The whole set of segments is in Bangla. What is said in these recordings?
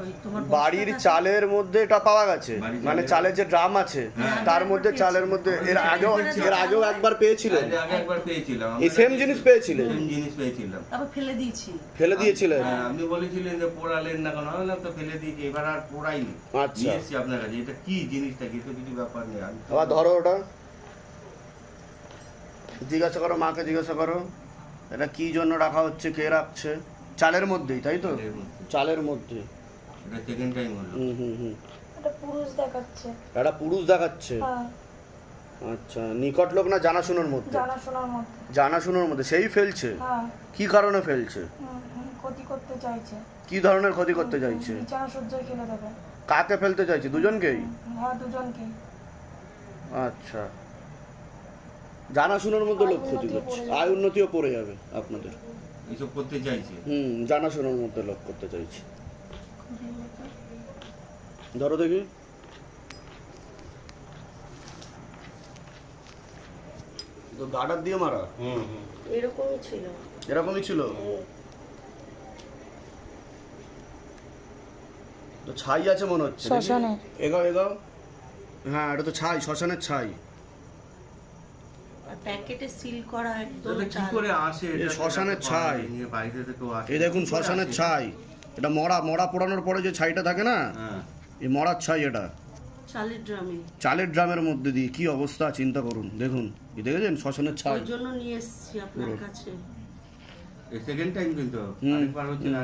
ওই তোমার বাড়ির চালের মধ্যে এটা পাওয়া গেছে। মানে চালের- যে ড্রাম আছে হ্যাঁ। তার মধ্যে চালের মধ্যে এর আগেও এর আগেও একবার পেয়েছিলেন। আগে আগে একবার পেয়েছিলাম এই same জিনিস পেয়েছিলেন? সেম জিনিস পেয়েছিলাম। তারপর ফেলে দিয়েছি। ফেলে দিয়েছিলেন? হ্যাঁ, আপনি বলেছিলেন যে পোড়ালেন না কেন? আমি তো ফেলে দিয়েছি এবার আর পোড়াইনি। আচ্ছা। নিয়ে আপনার কাছে। এটা কি জিনিসটা? কি তো কিছু ব্যাপার নেই। আবার ধরো ওটা। জিজ্ঞাসা করো মাকে জিজ্ঞাসা করো এটা কি জন্য রাখা হচ্ছে কে রাখছে? চালের মধ্যেই তাই তো? চালের মধ্যে। এটা সেকেন্ড টাইম হলো। হুম হুম হুম। একটা পুরুষ দেখাচ্ছে। একটা পুরুষ দেখাচ্ছে? হ্যাঁ। আচ্ছা নিকট লোক না জানাশোনার মধ্যে? জানাশোনার মধ্যে। জানাশোনার মধ্যে সেই ফেলছে? হ্যাঁ। কি কারণে ফেলছে? ক্ষতি করতে চাইছে। কি ধরনের ক্ষতি করতে চাইছে? বিছানা সজ্জায় ফেলে দেবে। কাকে ফেলতে চাইছে? দুজনকেই? হ্যাঁ দুজনকে আচ্ছা। জানাশোনার মধ্যে লোক ক্ষতি করছে। আয় উন্নতিও পড়ে যাবে আপনাদের। এইসব করতে চাইছে? হুম জানাশোনার মধ্যে লোক করতে চাইছে। ধরো দেখি। তো গার্ডার দিয়ে মারা? হুম হুম। এরকমই ছিল। এরকমই ছিল? তো ছাই আছে মনে হচ্ছে। শ্মশানে। এগাও এগাও হ্যাঁ এটা তো ছাই শ্মশানের ছাই। প্যাকেটে সিল করা একদম কি করে আসে এই এটা শ্মশানের ছাই। বাইরে থেকেও আসে এই দেখুন শ্মশানের ছাই। এটা মরা মরা পোড়ানোর পরে যে ছাইটা থাকে না হ্যাঁ। এই মরার ছাই এটা? চালের ড্রামে। চালের ড্রামের মধ্যে দিয়ে কি অবস্থা? চিন্তা করুন দেখুন। এই দেখেছেন? শ্মশানের ছাই। ওই জন্য নিয়ে এসেছি আপনার কাছে। সেকেন্ড টাইম কিন্তু। আরেকবার হচ্ছে না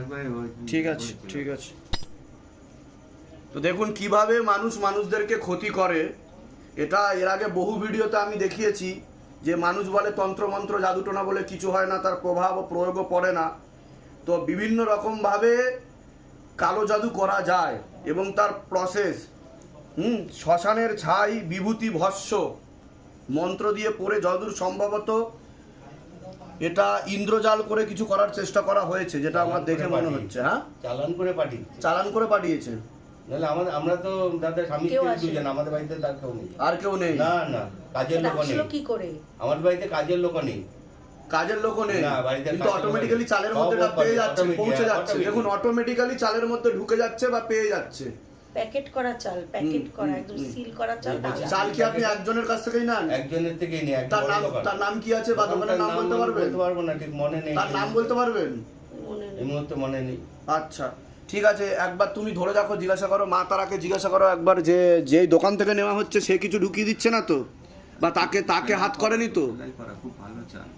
ঠিক আছে ঠিক আছে। তো দেখুন কীভাবে মানুষ মানুষদেরকে ক্ষতি করে এটা এর আগে বহু ভিডিওতে আমি দেখিয়েছি যে মানুষ বলে তন্ত্রমন্ত্র জাদুটোনা বলে কিছু হয় না তার প্রভাব ও প্রয়োগও পড়ে না। তো বিভিন্ন রকমভাবে কালো জাদু করা যায় এবং তার প্রসেস হুম শ্মশানের ছাই বিভূতি ভস্য মন্ত্র দিয়ে পড়ে যদূর সম্ভবত এটা ইন্দ্রজাল করে কিছু করার চেষ্টা করা হয়েছে যেটা আমার দেখে মনে হচ্ছে হ্যাঁ? চালান করে পাঠিয়েছে। চালান করে পাঠিয়েছে। নাহলে আমাদের আমরা তো দাদা স্বামী কেউ স্ত্রী দুজন আমাদের বাড়িতে তার কেউ নেই। আর কেউ নেই? না না কাজের লোক নেই। কি করে? আমাদের বাড়িতে কাজের লোক নেই। কাজের লোকও নেই। না, কিন্তু অটোমেটিক্যালি চালের মধ্যে পেয়ে যাচ্ছে পৌঁছে হ্যাঁ, যাচ্ছে। দেখুন অটোমেটিক্যালি চালের মধ্যে ঢুকে যাচ্ছে বা পেয়ে যাচ্ছে। প্যাকেট করা চাল প্যাকেট করা একদম সিল করা চাল চাল কি আপনি একজনের কাছ থেকেই নেন? একজনের থেকেই একজন তার নাম তার নাম কি আছে বা দোকানের নাম বলতে পারবেন? বলতে পারব না ঠিক মনে নেই। তার নাম বলতে পারবেন? মনে এই নেই মুহূর্তে মনে নেই। আচ্ছা ঠিক আছে একবার তুমি ধরে রাখো জিজ্ঞাসা করো মা তারাকে জিজ্ঞাসা করো একবার যে যেই দোকান থেকে নেওয়া হচ্ছে সে কিছু ঢুকিয়ে দিচ্ছে না তো? বা তাকে তাকে হাত করেনি তো? খুব ভালো চাল।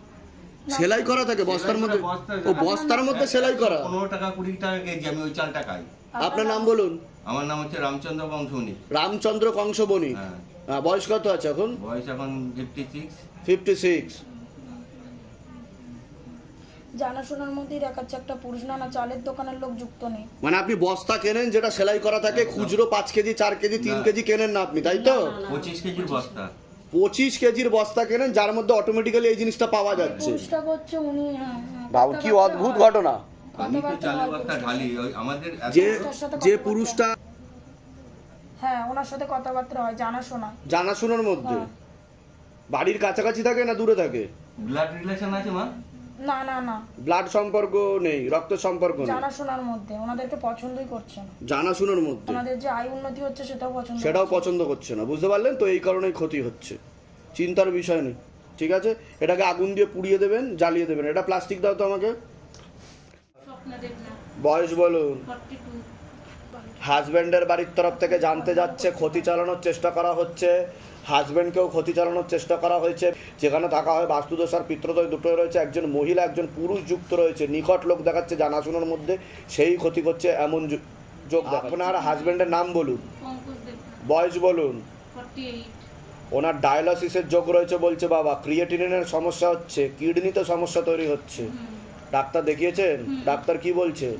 সেলাই করা থাকে বস্তার মধ্যে ও বস্তার মধ্যে সেলাই করা পনেরো টাকা কুড়ি টাকা কেজি আমি ওই চালটা খাই আপনার নাম বলুন আমার নাম হচ্ছে রামচন্দ্র বংশনী রামচন্দ্র কংসবণিক হ্যাঁ বয়স কত আছে এখন বয়স এখন ফিফটি সিক্স ফিফটি সিক্স জানাশোনার মধ্যেই দেখাচ্ছে একটা পুরুষ না না চালের দোকানের লোক যুক্ত নেই মানে আপনি বস্তা কেনেন যেটা সেলাই করা থাকে খুচরো পাঁচ কেজি চার কেজি তিন কেজি কেনেন না আপনি তাই তো পঁচিশ কেজির বস্তা পঁচিশ কেজির বস্তা কেনেন যার মধ্যে অটোমেটিক্যালি এই জিনিসটা পাওয়া যাচ্ছে। পুরুষটা করছে উনি হ্যাঁ হ্যাঁ, বাবু কি অদ্ভুত ঘটনা। আমি তো কথাবার্তা চালের বস্তা পুরুষটার ঢালি ওই আমাদের যে যে পুরুষটা হ্যাঁ ওনার সাথে কথাবার্তা হয় জানাশোনা। জানাশোনার মধ্যে। হ্যাঁ। বাড়ির কাছাকাছি থাকে না দূরে থাকে? ব্লাড রিলেশন আছে মা? না না না। ব্লাড সম্পর্ক নেই রক্ত সম্পর্ক নেই। জানাশোনার মধ্যে ওনাদেরকে পছন্দই করছে না। জানাশোনার মধ্যে। ওনাদের যে আয় উন্নতি হচ্ছে সেটাও পছন্দ সেটাও পছন্দ করছে না। বুঝতে পারলেন তো? এই কারণেই ক্ষতি হচ্ছে। চিন্তার বিষয় নেই। ঠিক আছে? এটাকে আগুন দিয়ে পুড়িয়ে দেবেন জ্বালিয়ে দেবেন। এটা প্লাস্টিক দাও তো আমাকে। বয়স বলুন। হাজব্যান্ডের বাড়ির তরফ থেকে জানতে যাচ্ছে ক্ষতি চালানোর চেষ্টা করা হচ্ছে। হাজব্যান্ডকেও ক্ষতি চালানোর চেষ্টা করা হয়েছে। যেখানে থাকা হয় বাস্তুদোষ আর পিত্রদয় দুটোই রয়েছে। একজন মহিলা একজন পুরুষ যুক্ত রয়েছে। নিকট লোক দেখাচ্ছে জানাশোনার মধ্যে সেই ক্ষতি করছে এমন যো- যোগ আপনার হাজব্যান্ডের নাম বলুন। বয়স বলুন। ওনার ডায়ালিসিসের যোগ রয়েছে বলছে বাবা। ক্রিয়েটিনের সমস্যা হচ্ছে। কিডনিতে সমস্যা তৈরি হচ্ছে। ডাক্তার দেখিয়েছেন? ডাক্তার কি বলছে।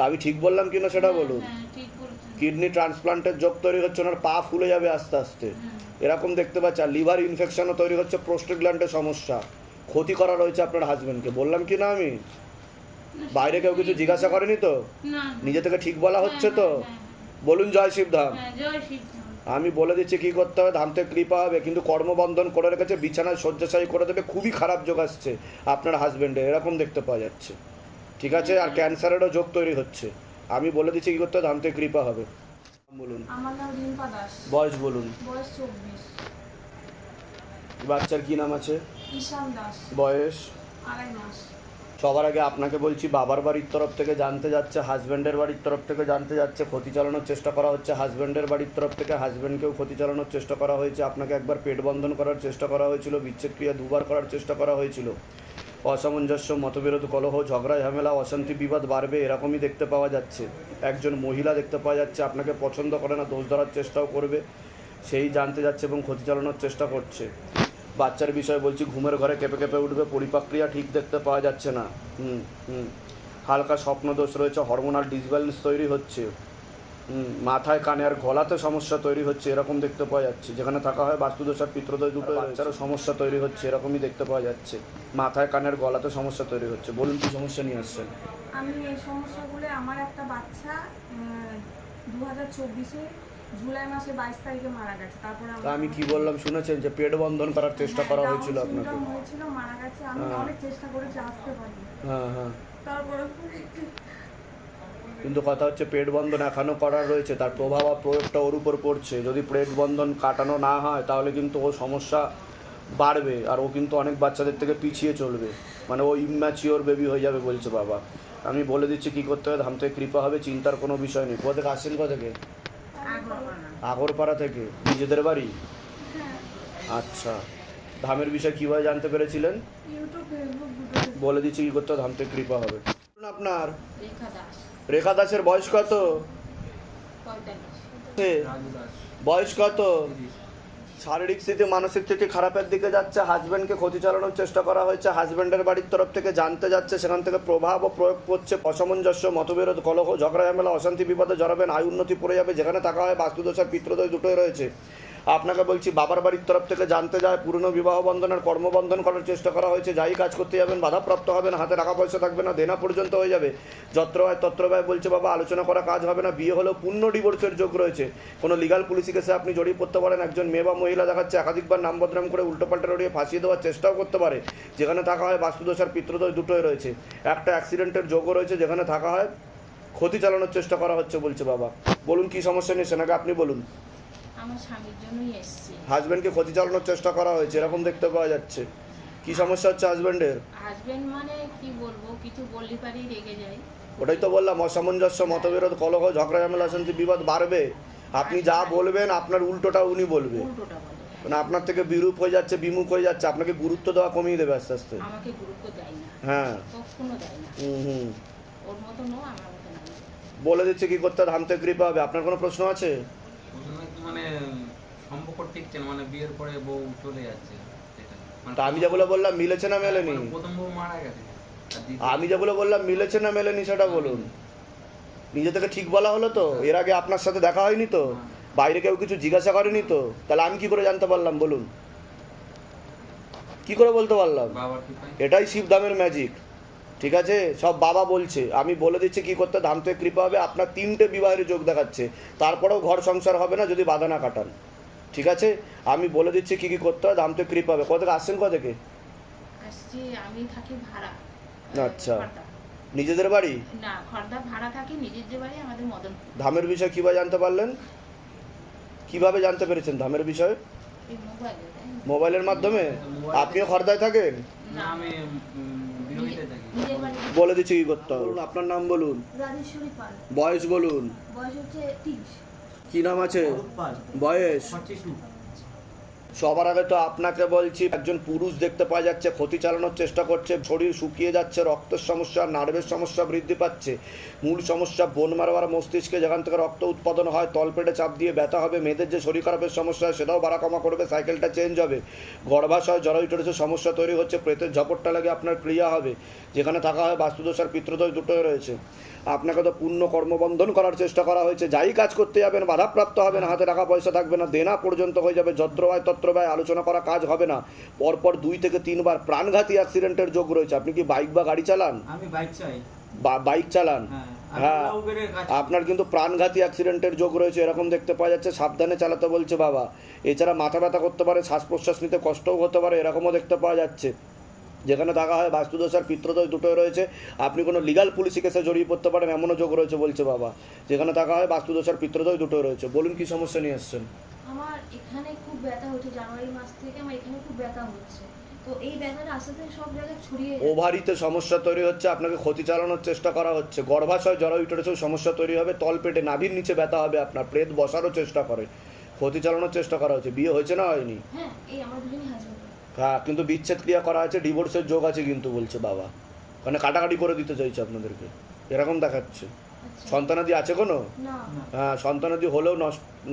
তা আমি ঠিক বললাম কিনা সেটা বলুন? হ্যাঁ ঠিক বলছেন। কিডনি ট্রান্সপ্লান্টের যোগ তৈরি হচ্ছে ওনার পা ফুলে যাবে আস্তে আস্তে। এরকম দেখতে পাচ্ছি আর লিভার ইনফেকশনও তৈরি হচ্ছে প্রোস্টেট গ্ল্যান্ডের সমস্যা। ক্ষতি করা রয়েছে আপনার হাজবেন্ডকে। বললাম কি না আমি বাইরে কেউ কিছু জিজ্ঞাসা করেনি তো? নিজে থেকে ঠিক বলা হচ্ছে তো? বলুন জয় শিবধাম হ্যাঁ আমি বলে দিচ্ছি কি করতে হবে ধামতে কৃপা হবে কিন্তু কর্মবন্ধন করে রেখেছে বিছানায় শয্যাশায়ী করে দেবে খুবই খারাপ যোগ আসছে আপনার হাজবেন্ডে এরকম দেখতে পাওয়া যাচ্ছে। ঠিক আছে আর ক্যান্সারেরও যোগ তৈরি হচ্ছে। আমি বলে দিচ্ছি কী করতে হবে? থেকে কৃপা হবে। বলুন। আমার নাম রিম্পা দাস। বয়স বলুন। বয়স চব্বিশ। বাচ্চার কি নাম আছে? ঈশান দাস। বয়স? আড়াই মাস। সবার আগে আপনাকে বলছি বাবার বাড়ির তরফ থেকে জানতে যাচ্ছে হাজব্যান্ডের বাড়ির তরফ থেকে জানতে যাচ্ছে ক্ষতি চালানোর চেষ্টা করা হচ্ছে হাজব্যান্ডের বাড়ির তরফ থেকে হাজব্যান্ডকেও ক্ষতি চালানোর চেষ্টা করা হয়েছে আপনাকে একবার পেট বন্ধন করার চেষ্টা করা হয়েছিল বিচ্ছেদ ক্রিয়া দুবার করার চেষ্টা করা হয়েছিল। অসামঞ্জস্য, মতবিরোধ, কলহ, ঝগড়া, ঝামেলা, অশান্তি, বিবাদ বাড়বে, এরকমই দেখতে পাওয়া যাচ্ছে। একজন মহিলা দেখতে পাওয়া যাচ্ছে, আপনাকে পছন্দ করে না, দোষ ধরার চেষ্টাও করবে, সেই জানতে যাচ্ছে এবং ক্ষতি চালানোর চেষ্টা করছে। বাচ্চার বিষয়ে বলছি, ঘুমের ঘরে কেঁপে কেঁপে উঠবে পরিপাক্রিয়া ঠিক দেখতে পাওয়া যাচ্ছে না। হুম হুম। হালকা স্বপ্নদোষ রয়েছে হরমোনাল ডিসব্যালেন্স তৈরি হচ্ছে। মাথায় কানে আর গলাতে সমস্যা তৈরি হচ্ছে এরকম দেখতে পাওয়া যাচ্ছে। যেখানে থাকা হয় বাস্তুদোষ আর পিত্রদোষ দুটো বাচ্চারও সমস্যা তৈরি হচ্ছে এরকমই দেখতে পাওয়া যাচ্ছে। মাথায় কানের গলাতে সমস্যা তৈরি হচ্ছে। বলুন কি সমস্যা নিয়ে আসছেন? আমি এই সমস্যাগুলো আমার একটা বাচ্চা দু হাজার চব্বিশে জুলাই মাসে বাইশ তারিখে মারা গেছে। তারপরে তা আমি কি বললাম শুনেছেন যে পেট বন্ধন করার চেষ্টা করা হয়েছিল আপনাকে? হয়েছিল মারা গেছে। আমি হ্যাঁ। অনেক চেষ্টা করেছি আসতে পারিনি। হ্যাঁ হ্যাঁ। তারপরে কিন্তু কথা হচ্ছে পেট বন্ধন এখনও করার রয়েছে তার প্রভাব আর প্রয়োগটা ওর উপর পড়ছে। যদি পেট বন্ধন কাটানো না হয় তাহলে কিন্তু ও সমস্যা বাড়বে আর ও কিন্তু অনেক বাচ্চাদের থেকে পিছিয়ে চলবে। মানে ও ইম্যাচিওর বেবি হয়ে যাবে বলছে বাবা। আমি বলে দিচ্ছি কী করতে হবে ধাম থেকে কৃপা হবে চিন্তার কোনো বিষয় নেই। কোথা থেকে আসছেন কোথা থেকে? আগরপাড়া থেকে। নিজেদের বাড়ি? আচ্ছা। ধামের বিষয়ে কীভাবে জানতে পেরেছিলেন? ইউটিউব ফেসবুক দুটো বলে দিচ্ছি কী করতে হবে ধাম থেকে কৃপা হবে। আপনার রেখা দাসের বয়স কত? বয়স কত? শারীরিক স্থিতি মানসিক স্থিতি খারাপের দিকে যাচ্ছে হাজব্যান্ডকে ক্ষতি চালানোর চেষ্টা করা হয়েছে হাজব্যান্ডের বাড়ির তরফ থেকে জানতে যাচ্ছে সেখান থেকে প্রভাব ও প্রয়োগ করছে অসামঞ্জস্য মতবিরোধ কলহ ঝগড়া ঝামেলা অশান্তি বিপদে জড়াবেন আয় উন্নতি পড়ে যাবে যেখানে থাকা হয় বাস্তুদোষ আর পিত্রদোষ দুটোই রয়েছে। আপনাকে বলছি, বাবার বাড়ির তরফ থেকে জানতে যায়, পুরনো বিবাহ বন্ধনের কর্মবন্ধন করার চেষ্টা করা হয়েছে। যাই কাজ করতে যাবেন, বাধাপ্রাপ্ত হবেন, হাতে টাকা পয়সা থাকবে না, দেনা পর্যন্ত হয়ে যাবে। যত্র হয় তত্র ব্যয় বলছে, বাবা, আলোচনা করা কাজ হবে না, বিয়ে হলেও পূর্ণ ডিভোর্সের যোগ রয়েছে। কোনো লিগাল পুলিশি কেসে আপনি জড়িয়ে পড়তে পারেন, একজন মেয়ে বা মহিলা দেখাচ্ছে, একাধিকবার নাম বদনাম করে উল্টোপাল্টা রড়িয়ে ফাঁসিয়ে দেওয়ার চেষ্টাও করতে পারে। যেখানে থাকা হয়, বাস্তুদোষ আর পিতৃদোষ দুটোই রয়েছে। একটা অ্যাক্সিডেন্টের যোগও রয়েছে, যেখানে থাকা হয়, ক্ষতি চালানোর চেষ্টা করা হচ্ছে বলছে বাবা। বলুন, কি সমস্যা নিয়ে, সেনাকে আপনি বলুন। আমার স্বামীর জন্যই এসছি। হাজব্যান্ডকে ক্ষতি চালানোর চেষ্টা করা হয়েছে এরকম দেখতে পাওয়া যাচ্ছে। কি সমস্যা হচ্ছে হাজব্যান্ডের হাজবেন্ড মানে কি বলব কিছু বললে পারি রেগে যাই। ওটাই তো বললাম অসামঞ্জস্য মতবিরোধ কলহ ঝগড়া ঝামেলা শান্তি বিবাদ বাড়বে। আপনি যা বলবেন আপনার উল্টোটা উনি বলবে। উল্টোটা বলে মানে আপনার থেকে বিরূপ হয়ে যাচ্ছে বিমুখ হয়ে যাচ্ছে আপনাকে গুরুত্ব দেওয়া কমিয়ে দেবে আস্তে আস্তে। আমাকে গুরুত্ব দেয় না। হ্যাঁ। কখনো দেয় না। হুম হুম। ওর মতো নো আমার মতো না। বলে দিচ্ছে কি করতে ধাম থেকে কৃপা হবে। আপনার কোনো প্রশ্ন আছে। মানে সম্পর্ক টিকছে না মানে বিয়ের পরে বউ চলে যাচ্ছে সেটা। মানে তা আমি যেগুলো বললাম মিলেছে না মেলেনি? মানে প্রথম বউ মারা গেছে আর দ্বিতীয়- আমি যেগুলো বললাম মিলেছে না মেলেনি সেটা বলুন। নিজে থেকে ঠিক বলা হলো তো এর আগে আপনার সাথে দেখা হয়নি তো বাইরে কেউ কিছু জিজ্ঞাসা করেনি তো তাহলে আমি কি করে জানতে পারলাম বলুন? কি করে বলতে পারলাম? বাবার এটাই শিবধামের ম্যাজিক ঠিক আছে? সব বাবা বলছে। আমি বলে দিচ্ছি কি করতে ধাম থেকে কৃপা হবে আপনার তিনটে বিবাহের যোগ দেখাচ্ছে। তারপরেও ঘর সংসার হবে না যদি বাধা না কাটান। ঠিক আছে? আমি বলে দিচ্ছি কি কি করতে হয় ধাম থেকে কৃপা হবে। কোথা থেকে আসছেন কোথা থেকে? আমি থাকি ভাড়া। আচ্ছা। নিজেদের বাড়ি? না খর্দা ভাড়া থাকি নিজের যে বাড়ি আমাদের মদন ধামের বিষয়ে কীভাবে জানতে পারলেন? কীভাবে জানতে পেরেছেন ধামের বিষয়ে? মোবাইলের মাধ্যমে? আপনিও খর্দায় থাকেন? না। আমি বলে দিচ্ছি কি করতে হবে? আপনার নাম বলুন। বয়স বলুন। বয়স হচ্ছে কি নাম আছে? বয়স? সবার আগে তো আপনাকে বলছি, একজন পুরুষ দেখতে পাওয়া যাচ্ছে, ক্ষতি চালানোর চেষ্টা করছে, শরীর শুকিয়ে যাচ্ছে, রক্তের সমস্যা, নার্ভের সমস্যা বৃদ্ধি পাচ্ছে। মূল সমস্যা বোন মারবার মস্তিষ্কে যেখান থেকে রক্ত উৎপাদন হয়, তলপেটে চাপ দিয়ে ব্যথা হবে, মেয়েদের যে শরীর খারাপের সমস্যা হয়, সেটাও বাড়া কমা করবে সাইকেলটা চেঞ্জ হবে। গর্ভাশয় জরায়ুটরেছে সমস্যা তৈরি হচ্ছে, প্রেতের ঝপটটা লাগে আপনার ক্রিয়া হবে। যেখানে থাকা হয়, বাস্তুদোষ আর পিতৃদোষ দুটোই রয়েছে। আপনাকে তো পূর্ণ কর্মবন্ধন করার চেষ্টা করা হয়েছে, যাই কাজ করতে যাবেন, বাধাপ্রাপ্ত হবেন, হাতে টাকা পয়সা থাকবে না, দেনা পর্যন্ত হয়ে যাবে যত্র ব্যয় তত্র ব্যয় আলোচনা করা কাজ হবে না। পরপর দুই থেকে তিনবার প্রাণঘাতী অ্যাক্সিডেন্টের যোগ রয়েছে। আপনি কি বাইক বা গাড়ি চালান? আমি বাইক চাই বাইক চালান? হ্যাঁ হ্যাঁ। আপনার কিন্তু প্রাণঘাতী অ্যাক্সিডেন্টের যোগ রয়েছে এরকম দেখতে পাওয়া যাচ্ছে সাবধানে চালাতে বলছে বাবা। এছাড়া মাথা ব্যথা করতে পারে শ্বাস প্রশ্বাস নিতে কষ্টও হতে পারে এরকমও দেখতে পাওয়া যাচ্ছে। যেখানে থাকা হয় বাস্তুদোষ আর পিত্রদোষ দুটোই রয়েছে। আপনি কোনো লিগাল পুলিশি কেসে জড়িয়ে পড়তে পারেন এমনও যোগ রয়েছে বলছে বাবা। যেখানে থাকা হয় বাস্তুদোষ আর পিত্রদোষ দুটোই রয়েছে। বলুন কি সমস্যা নিয়ে এসছেন? আমার এখানে খুব ব্যথা হচ্ছে জানুয়ারি মাস থেকে আমার এখানে খুব ব্যথা হচ্ছে। তো এই ব্যথাটা আস্তে আস্তে সব জায়গায় ছড়িয়ে। ওভারিতে সমস্যা তৈরি হচ্ছে আপনাকে ক্ষতি চালানোর চেষ্টা করা হচ্ছে। গর্ভাশয় জরা ইউটারেসেও সমস্যা তৈরি হবে তলপেটে নাভির নিচে ব্যথা হবে আপনার প্রেত বসারও চেষ্টা করে ক্ষতি চালানোর চেষ্টা করা হচ্ছে। বিয়ে হয়েছে না হয়নি? হ্যাঁ এই আমার দুজনই হাজবেন্ড হ্যাঁ কিন্তু বিচ্ছেদ ক্রিয়া করা আছে ডিভোর্সের যোগ আছে কিন্তু বলছে বাবা। মানে কাটাকাটি করে দিতে চাইছে আপনাদেরকে এরকম দেখাচ্ছে। সন্তানাদি আছে কোনো? হ্যাঁ সন্তানাদি হলেও নষ্ট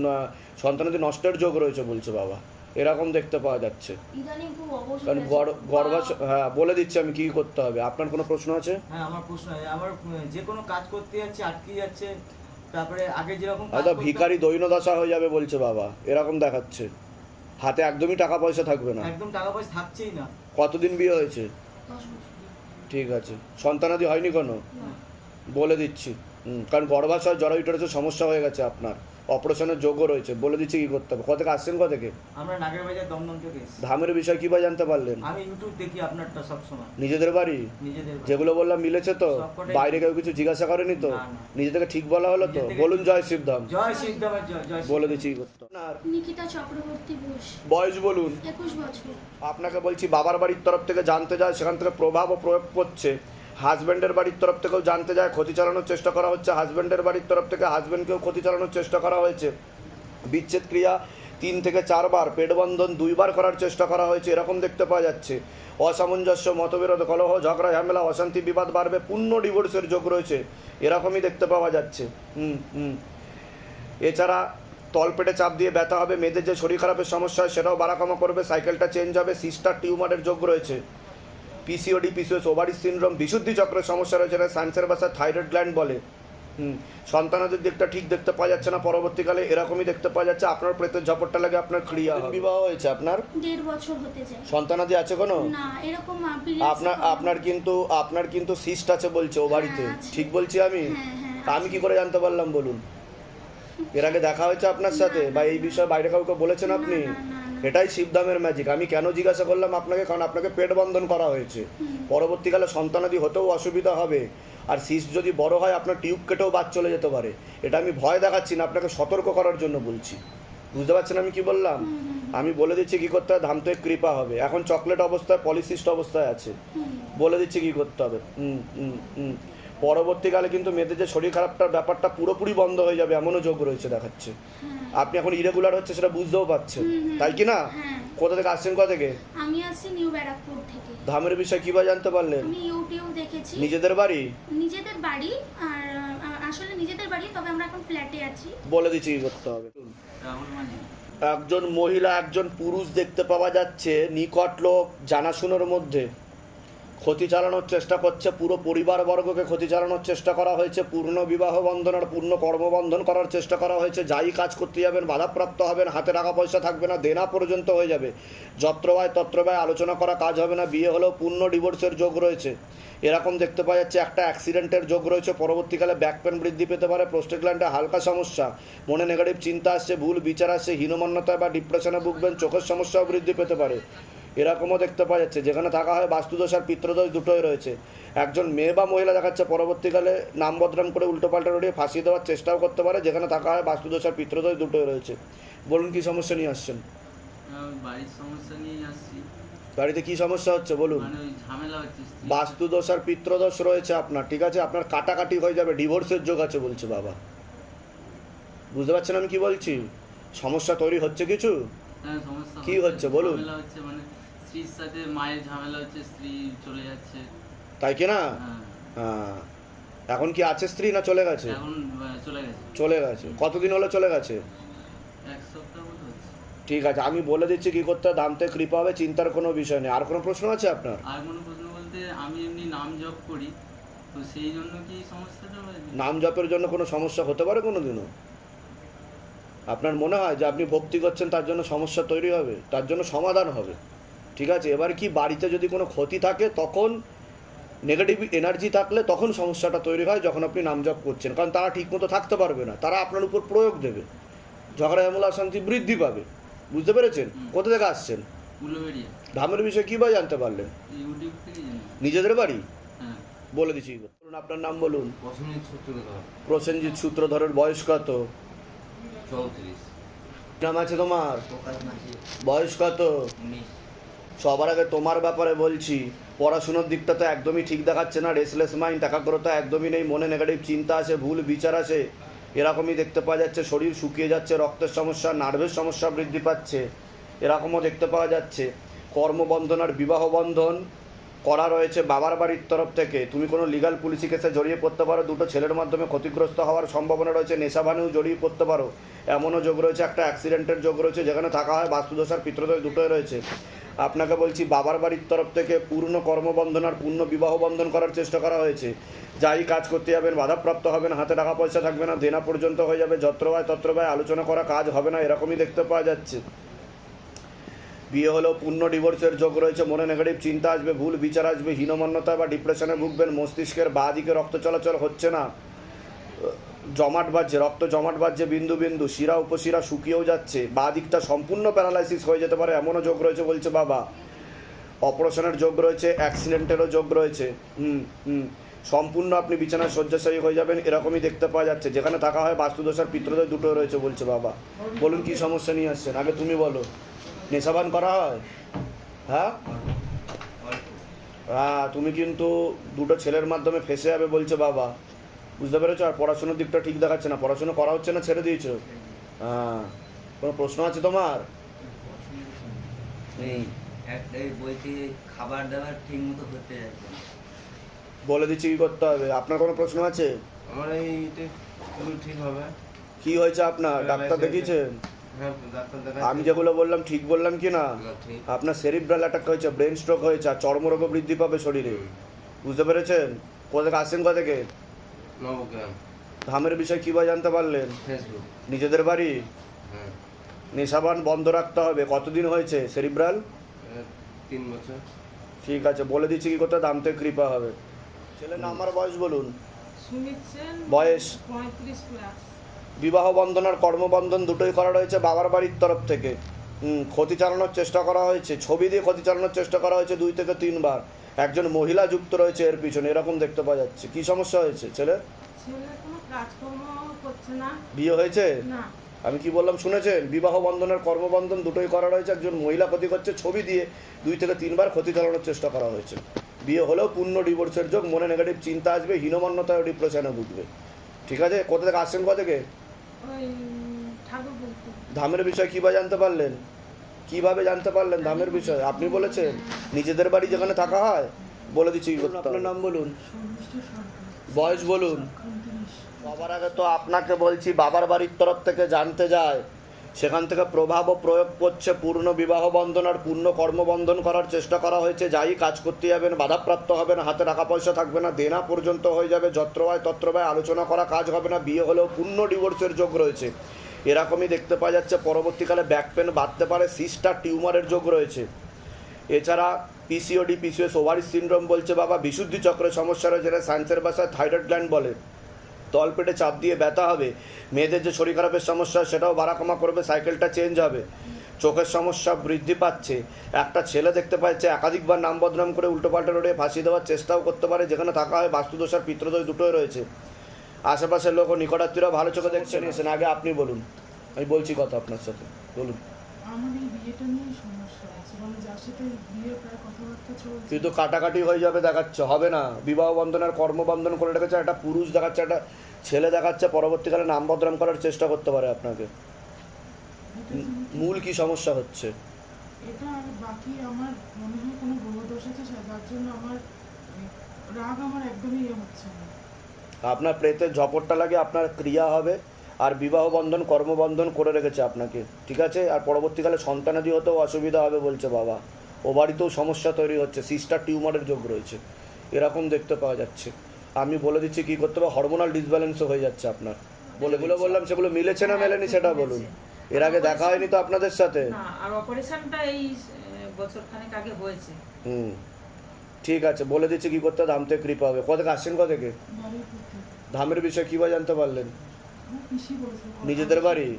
সন্তানাদি নষ্টের যোগ রয়েছে বলছে বাবা। এরকম দেখতে পাওয়া যাচ্ছে। ইদানিং খুব অবসর কারণ গর্ভ- গর্ভাশয় হ্যাঁ বলে দিচ্ছি আমি কি করতে হবে। আপনার কোনো প্রশ্ন আছে? হ্যাঁ আমার প্রশ্ন আছে। আমার যে কোনো কাজ করতে যাচ্ছে আটকে যাচ্ছে তারপরে আগে যেরকম করতাম- ভিখারি দৈনদশা হয়ে যাবে বলছে বাবা। এরকম দেখাচ্ছে। হাতে একদমই টাকা পয়সা থাকবে না। একদম টাকা পয়সা থাকছেই না। কতদিন বিয়ে হয়েছে? ঠিক আছে। সন্তানাদি হয়নি কোনো? বলে দিচ্ছি। কারণ গর্ভাশয় জড়া ইউটারেসের সমস্যা হয়ে গেছে আপনার। অপারেশনের যোগ্য রয়েছে বলে দিচ্ছি কি করতে হবে? কত থেকে আসছেন কত থেকে? আমরা নাগের বাজার দমদম থেকে এসেছি। ধামের বিষয় কীভাবে জানতে পারলেন? আমি ইউটিউব দেখি আপনারটা নিজেদের বাড়ি? নিজেদের বাড়ি। যেগুলো বললাম মিলেছে তো? বাইরে কেউ কিছু জিজ্ঞাসা করেনি তো। নিজে থেকে ঠিক বলা হলো তো? বলুন জয় শিবধাম জয় শিবধামের জয় জয় বলে দিচ্ছি কি করতে নিকিতা চক্রবর্তী ঘোষ বয়স বলুন। একুশ বছর। আপনাকে বলছি বাবার বাড়ির তরফ থেকে জানতে যায় সেখান থেকে প্রভাব ও প্রয়োগ করছে হাজব্যান্ডের বাড়ির তরফ থেকেও জানতে যায়, ক্ষতি চালানোর চেষ্টা করা হচ্ছে। হাজব্যান্ডের বাড়ির তরফ থেকে হাজব্যান্ডকেও ক্ষতি চালানোর চেষ্টা করা হয়েছে। বিচ্ছেদ ক্রিয়া তিন থেকে চারবার, পেটবন্ধন দুইবার করার চেষ্টা করা হয়েছে, এরকম দেখতে পাওয়া যাচ্ছে। অসামঞ্জস্য, মতবিরোধ, কলহ, ঝগড়া, ঝামেলা, অশান্তি, বিবাদ বাড়বে, পূর্ণ ডিভোর্সের যোগ রয়েছে, এরকমই দেখতে পাওয়া যাচ্ছে। হুম হুম। এছাড়া তলপেটে চাপ দিয়ে ব্যথা হবে, মেয়েদের যে শরীর খারাপের সমস্যা হয়, সেটাও বাড়াকামা করবে, সাইকেলটা চেঞ্জ হবে, সিস্টার, টিউমারের যোগ রয়েছে। পিসিওডি পিসিওএস ওভারি সিনড্রোম বিশুদ্ধি চক্রের সমস্যা রয়েছে এটা সায়েন্সের ভাষায় থাইরয়েড গ্ল্যান্ড বলে। হুম সন্তানাদের দিকটা ঠিক দেখতে পাওয়া যাচ্ছে না পরবর্তীকালে এরকমই দেখতে পাওয়া যাচ্ছে। আপনার প্রেতের ঝপটটা লাগে আপনার ক্রিয়া হবে। বিবাহ হয়েছে আপনার? দেড় বছর হতে যায়। সন্তানাদি আছে কোনো? না এরকম আপনার আপনার কিন্তু আপনার কিন্তু সিস্ট আছে বলছে ও বাড়িতে হ্যাঁ, ঠিক বলছি আমি? হ্যাঁ, হ্যাঁ, আমি কি করে জানতে পারলাম বলুন? এর আগে দেখা হয়েছে আপনার সাথে? বা এই বিষয়ে বাইরে কাউকে বলেছেন আপনি? না, না, না। এটাই শিবদামের ম্যাজিক আমি কেন জিজ্ঞাসা করলাম আপনাকে? কারণ আপনাকে পেট বন্ধন করা হয়েছে। পরবর্তীকালে সন্তানাদি হতেও অসুবিধা হবে। আর সিস্ট যদি বড় হয়, আপনার টিউব কেটেও বাদ চলে যেতে পারে। এটা আমি ভয় দেখাচ্ছি না, আপনাকে সতর্ক করার জন্য বলছি। বুঝতে পারছেন আমি কি বললাম? আমি বলে দিচ্ছি কি করতে হবে? ধাম থেকে কৃপা হবে। এখন চকলেট অবস্থায় পলিসিস্ট অবস্থায় আছে। বলে দিচ্ছি কি করতে হবে? হুম হুম হুম পরবর্তীকালে কিন্তু মেয়েদের যে শরীর খারাপটার ব্যাপারটা পুরোপুরি বন্ধ হয়ে যাবে এমনও যোগ রয়েছে দেখাচ্ছে। আপনি এখন ইরেগুলার হচ্ছে সেটা বুঝতেও পারছেন। তাই কি না? হ্যাঁ। কোথা থেকে আসছেন কোথা থেকে? আমি আসছি নিউ ব্যারাকপুর থেকে। ধামের বিষয় কীভাবে জানতে পারলেন? আমি ইউটিউব দেখেছি। নিজেদের বাড়ি? নিজেদের বাড়ি আর আসলে নিজেদের বাড়ি তবে আমরা এখন ফ্ল্যাটে আছি। বলে দিচ্ছি কি করতে হবে। রাহুল মাঝি একজন মহিলা একজন পুরুষ দেখতে পাওয়া যাচ্ছে নিকট লোক জানাশুনোর মধ্যে। ক্ষতি চালানোর চেষ্টা করছে, পুরো পরিবারবর্গকে ক্ষতি চালানোর চেষ্টা করা হয়েছে, পূর্ণ বিবাহ বন্ধন আর পূর্ণ কর্মবন্ধন করার চেষ্টা করা হয়েছে, যাই কাজ করতে যাবেন, বাধাপ্রাপ্ত হবেন, হাতে টাকা পয়সা থাকবে না, দেনা পর্যন্ত হয়ে যাবে। যত্রবায় ব্যয়, তত্র ব্যয়, আলোচনা করা কাজ হবে না, বিয়ে হলেও পূর্ণ ডিভোর্সের যোগ রয়েছে। এরকম দেখতে পাওয়া যাচ্ছে একটা অ্যাক্সিডেন্টের যোগ রয়েছে, পরবর্তীকালে ব্যাক পেন বৃদ্ধি পেতে পারে প্রোস্টেট গ্ল্যান্ডে হালকা সমস্যা। মনে নেগেটিভ চিন্তা আসছে, ভুল বিচার আসছে হীনমান্যতা বা ডিপ্রেশনে ভুগবেন, চোখের সমস্যাও বৃদ্ধি পেতে পারে। এরকমও দেখতে পাওয়া যাচ্ছে। যেখানে থাকা হয় বাস্তুদোষ আর পিত্রদোষ দুটোই রয়েছে। একজন মেয়ে বা মহিলা দেখাচ্ছে পরবর্তীকালে নাম বদনাম করে উল্টোপাল্টা রড়িয়ে ফাঁসিয়ে দেওয়ার চেষ্টাও করতে পারে। যেখানে থাকা হয় বাস্তুদোষ আর পিত্রদোষ দুটোই রয়েছে। বলুন কি সমস্যা নিয়ে আসছেন? আমি বাড়ির সমস্যা নিয়ে আসছি। বাড়িতে কি সমস্যা হচ্ছে বলুন? মানে বাস্তুদোষ আর পিত্রদোষ রয়েছে আপনার ঠিক আছে? আপনার কাটাকাটি হয়ে যাবে ডিভোর্সের যোগ আছে বলছে বাবা। বুঝতে পারছেন আমি কি বলছি? সমস্যা তৈরি হচ্ছে কিছু? হ্যাঁ, কি হচ্ছে। বলুন? স্ত্রীর সাথে মায়ের ঝামেলা হচ্ছে স্ত্রী চলে যাচ্ছে। তাই কি না? হ্যাঁ। হ্যাঁ। এখন কি আছে স্ত্রী না চলে গেছে? এখন চলে গেছে। চলে গেছে। কতদিন হলো চলে গেছে? এক সপ্তাহ ঠিক আছে আমি বলে দিচ্ছি কি করতে দামতে কৃপা হবে চিন্তার কোনো বিষয় নেই। আর কোনো প্রশ্ন আছে আপনার? আর কোনো প্রশ্ন বলতে আমি এমনি নাম জপ করি তো সেই জন্য কি সমস্যাটা নাম জপের জন্য কোনো সমস্যা হতে পারে কোনো দিনও আপনার মনে হয় যে আপনি ভক্তি করছেন তার জন্য সমস্যা তৈরি হবে? তার জন্য সমাধান হবে? ঠিক আছে? এবার কি বাড়িতে যদি কোনো ক্ষতি থাকে তখন নেগেটিভ এনার্জি থাকলে তখন সমস্যাটা তৈরি হয় যখন আপনি নাম জপ করছেন। কারণ তারা ঠিকমতো থাকতে পারবে না। তারা আপনার উপর প্রয়োগ দেবে। ঝগড়া ঝামেলা শান্তি বৃদ্ধি পাবে। বুঝতে পেরেছেন? কোথা থেকে আসছেন? ধামের বিষয়ে কী বা জানতে পারলেন? নিজেদের বাড়ি? হ্যাঁ। বলে দিচ্ছি। বলুন আপনার নাম বলুন। প্রসেনজিৎ সূত্রধরের বয়স কত? নাম আছে তোমার? বয়স কত? উনিশ। সবার আগে তোমার ব্যাপারে বলছি, পড়াশুনোর দিকটা তো একদমই ঠিক দেখাচ্ছে না রেসলেস মাইন্ড একাগ্রতা একদমই নেই, মনে নেগেটিভ চিন্তা আছে ভুল বিচার আছে এরকমই দেখতে পাওয়া যাচ্ছে, শরীর শুকিয়ে যাচ্ছে, রক্তের সমস্যা নার্ভের সমস্যা বৃদ্ধি পাচ্ছে, এরকমও দেখতে পাওয়া যাচ্ছে, কর্মবন্ধন আর বিবাহ বন্ধন করা রয়েছে বাবার বাড়ির তরফ থেকে। তুমি কোনো লিগাল পুলিশি কেসে জড়িয়ে পড়তে পারো, দুটো ছেলের মাধ্যমে ক্ষতিগ্রস্ত হওয়ার সম্ভাবনা রয়েছে নেশাবানেও জড়িয়ে পড়তে পারো। এমনও যোগ রয়েছে, একটা অ্যাক্সিডেন্টের যোগ রয়েছে, যেখানে থাকা হয় বাস্তুদোষার পিত্রদয় দুটোই রয়েছে। আপনাকে বলছি, বাবার বাড়ির তরফ থেকে পূর্ণ কর্মবন্ধন আর পূর্ণ বিবাহ বন্ধন করার চেষ্টা করা হয়েছে। যাই কাজ করতে যাবেন, বাধাপ্রাপ্ত হবেন, হাতে টাকা পয়সা থাকবে না, দেনা পর্যন্ত হয়ে যাবে, যত্রবায় তত্রবায় আলোচনা করা কাজ হবে না, এরকমই দেখতে পাওয়া যাচ্ছে। বিয়ে হলেও পূর্ণ ডিভোর্সের যোগ রয়েছে, মনে নেগেটিভ চিন্তা আসবে, ভুল বিচার আসবে, হীনমন্যতা বা ডিপ্রেশনে ভুগবেন, মস্তিষ্কের বাঁ দিকে রক্ত চলাচল হচ্ছে না। জমাট বাজছে, রক্ত জমাট বাজছে, বিন্দু বিন্দু, শিরা উপশিরা শুকিয়েও যাচ্ছে, বাঁ দিকটা সম্পূর্ণ প্যারালাইসিস হয়ে যেতে পারে, এমনও যোগ রয়েছে বলছে বাবা। অপারেশনের যোগ রয়েছে অ্যাক্সিডেন্টেরও যোগ রয়েছে। হুম হুম, সম্পূর্ণ আপনি বিছানায় শয্যাশায়ী হয়ে যাবেন, এরকমই দেখতে পাওয়া যাচ্ছে, যেখানে থাকা হয় বাস্তুদোষ আর পিত্রদয় দুটো রয়েছে বলছে বাবা। বলুন কি সমস্যা নিয়ে আসছেন? আগে তুমি বলো। নেশাবান করা হয়? হ্যাঁ? হ্যাঁ তুমি কিন্তু দুটো ছেলের মাধ্যমে ফেসে যাবে বলছে বাবা। বুঝতে পেরেছ? আর পড়াশোনার দিকটা ঠিক দেখাচ্ছে না। পড়াশোনা করা হচ্ছে না ছেড়ে দিয়েছ। হ্যাঁ কোনো প্রশ্ন আছে তোমার? বলছি খাবার দাবার ঠিক মতো যাচ্ছে বলে দিচ্ছি কি করতে হবে? আপনার কোনো প্রশ্ন আছে? আমার এগুলো ঠিক হবে। কি হয়েছে আপনার? ডাক্তার দেখিয়েছেন? আমি যেগুলো বললাম ঠিক বললাম কি না? আপনার সেরিব্রাল অ্যাটাক হয়েছে ব্রেন স্ট্রোক হয়েছে আর চর্মরোগও বৃদ্ধি পাবে শরীরে। বুঝতে পেরেছেন? কোথা থেকে আসছেন কোথা থেকে? ধামের বিষয়ে কীভাবে জানতে পারলেন? নিজেদের বাড়ি? হ্যাঁ। নেশাবান বন্ধ রাখতে হবে। কতদিন হয়েছে সেরিব্রাল তিন বছর। ঠিক আছে বলে দিচ্ছি কি করতে দাম থেকে কৃপা হবে। ছেলের নাম আর বয়স বলুন। বয়স? পঁয়ত্রিশ প্লাস। বিবাহ বন্ধন আর কর্মবন্ধন দুটোই করা রয়েছে বাবার বাড়ির তরফ থেকে। ক্ষতি চালানোর চেষ্টা করা হয়েছে ছবি দিয়ে ক্ষতি চালানোর চেষ্টা করা হয়েছে দুই থেকে তিনবার। একজন মহিলা যুক্ত রয়েছে এর পিছনে এরকম দেখতে পাওয়া যাচ্ছে। কি সমস্যা হয়েছে ছেলে? বিয়ে হয়েছে? আমি কি বললাম শুনেছেন? বিবাহ বন্ধনের কর্মবন্ধন দুটোই করা রয়েছে একজন মহিলা ক্ষতি করছে ছবি দিয়ে দুই থেকে তিনবার ক্ষতি চালানোর চেষ্টা করা হয়েছে। বিয়ে হলেও পূর্ণ ডিভোর্সের যোগ মনে নেগেটিভ চিন্তা আসবে হীনমন্যতা ও ডিপ্রেশনে ভুগবে। ঠিক আছে? কোথা থেকে আসছেন কোথা থেকে? ধামের বিষয় কীভাবে জানতে পারলেন? কীভাবে জানতে পারলেন ধামের বিষয়? আপনি বলেছেন নিজেদের বাড়ি যেখানে থাকা হয় বলে দিচ্ছি। আপনার নাম বলুন। বয়স বলুন। বাবার আগে তো আপনাকে বলছি বাবার বাড়ির তরফ থেকে জানতে যায়। সেখান থেকে প্রভাব ও প্রয়োগ করছে পূর্ণ বিবাহ বন্ধন আর পূর্ণ কর্মবন্ধন করার চেষ্টা করা হয়েছে। যাই কাজ করতে যাবেন, বাধাপ্রাপ্ত হবেন, হাতে টাকা পয়সা থাকবে না, দেনা পর্যন্ত হয়ে যাবে যত্রবায় তত্রবায় আলোচনা করা কাজ হবে না, বিয়ে হলেও পূর্ণ ডিভোর্সের যোগ রয়েছে। এরকমই দেখতে পাওয়া যাচ্ছে, পরবর্তীকালে ব্যাক পেন বাড়তে পারে সিস্টার টিউমারের যোগ রয়েছে। এছাড়া পিসিওডি পিসিওএস ওভারি সিনড্রোম বলছে বাবা, বিশুদ্ধি চক্রের সমস্যা রয়েছে সায়েন্সের ভাষায় থাইরয়েড গ্ল্যান্ড বলে। তলপেটে চাপ দিয়ে ব্যথা হবে। মেয়েদের যে শরীর খারাপের সমস্যা, সেটাও বাড়া কমা করবে, সাইকেলটা চেঞ্জ হবে। চোখের সমস্যা বৃদ্ধি পাচ্ছে। একটা ছেলে দেখতে পাচ্ছে, একাধিকবার নাম বদনাম করে উল্টোপাল্টা রোডে ফাঁসি দেওয়ার চেষ্টাও করতে পারে, যেখানে থাকা হয় বাস্তুদোষ আর পিত্রদোষ দুটোই রয়েছে। আশেপাশের লোক ও নিকটাত্মীয়রা ভালো চোখে দেখছেন এসেন আগে আপনি বলুন। আমি বলছি কথা আপনার সাথে। বলুন। বিয়েটা নিয়ে সমস্যা আছে। মানে যার সাথে বিয়ে প্রায় কিন্তু কাটাকাটি হয়ে যাবে দেখাচ্ছে হবে না। বিবাহ বন্ধন আর কর্মবন্ধন করে রেখেছে একটা পুরুষ দেখাচ্ছে একটা ছেলে দেখাচ্ছে পরবর্তীকালে নাম বদনাম করার চেষ্টা করতে পারে আপনাকে। মূল কি সমস্যা হচ্ছে? এটা আর বাকি আমার মনে হয় কোনো গ্রহদোষ আছে যার জন্য আমার রাগ আমার একদমই ইয়ে হচ্ছে না। আপনার প্রেতের ঝপটটা লাগে আপনার ক্রিয়া হবে আর বিবাহ বন্ধন কর্মবন্ধন করে রেখেছে আপনাকে ঠিক আছে? আর পরবর্তীকালে সন্তানাদি হতেও অসুবিধা হবে বলছে বাবা। ও বাড়িতেও সমস্যা তৈরি হচ্ছে সিস্টার টিউমারের যোগ রয়েছে। এরকম দেখতে পাওয়া যাচ্ছে। আমি বলে দিচ্ছি কি করতে হবে হরমোনাল ডিসব্যালেন্সও হয়ে যাচ্ছে আপনার। বলেগুলো বললাম সেগুলো মিলেছে না মেলেনি সেটা বলুন। এর আগে দেখা হয়নি তো আপনাদের সাথে? আর অপারেশনটা এই বছর খানেক আগে হয়েছে। হুম ঠিক আছে বলে দিচ্ছি কি করতে হবে, ধাম থেকে কৃপা হবে। কোথা থেকে আসছেন কোথা থেকে? ধামের বিষয়ে কীভাবে জানতে পারলেন? নিজেদের বাড়ি?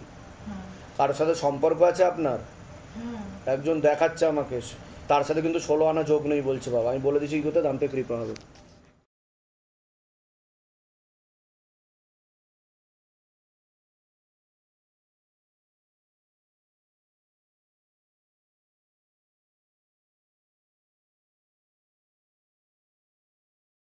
হ্যাঁ। কারোর সাথে সম্পর্ক আছে আপনার? হ্যাঁ। একজন দেখাচ্ছে আমাকে তার সাথে কিন্তু ষোলো আনা যোগ নেই বলছে বাবা। আমি বলে দিচ্ছি কি করতে দাম্পে কৃপা হবে